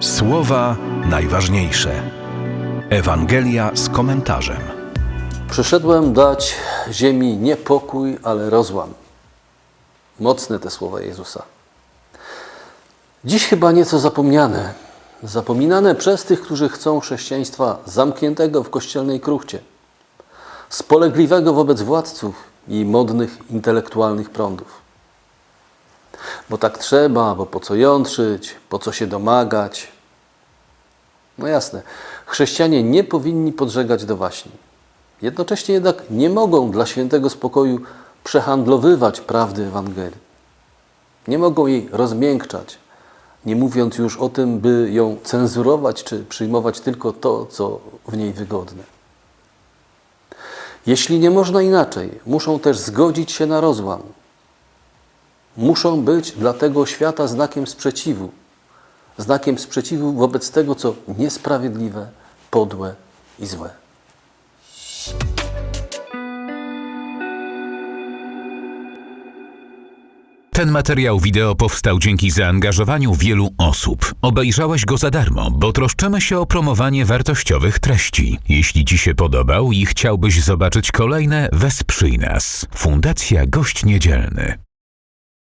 Słowa najważniejsze. Ewangelia z komentarzem. Przyszedłem dać ziemi nie pokój, ale rozłam. Mocne te słowa Jezusa. Dziś chyba nieco zapomniane. Zapominane przez tych, którzy chcą chrześcijaństwa zamkniętego w kościelnej kruchcie, spolegliwego wobec władców i modnych intelektualnych prądów. Bo tak trzeba, bo po co jątrzyć, po co się domagać. No jasne, chrześcijanie nie powinni podżegać do waśni. Jednocześnie jednak nie mogą dla świętego spokoju przehandlowywać prawdy Ewangelii. Nie mogą jej rozmiękczać, nie mówiąc już o tym, by ją cenzurować czy przyjmować tylko to, co w niej wygodne. Jeśli nie można inaczej, muszą też zgodzić się na rozłam. Muszą być dla tego świata znakiem sprzeciwu. Znakiem sprzeciwu wobec tego, co niesprawiedliwe, podłe i złe. Ten materiał wideo powstał dzięki zaangażowaniu wielu osób. Obejrzałeś go za darmo, bo troszczymy się o promowanie wartościowych treści. Jeśli Ci się podobał i chciałbyś zobaczyć kolejne, wesprzyj nas. Fundacja Gość Niedzielny.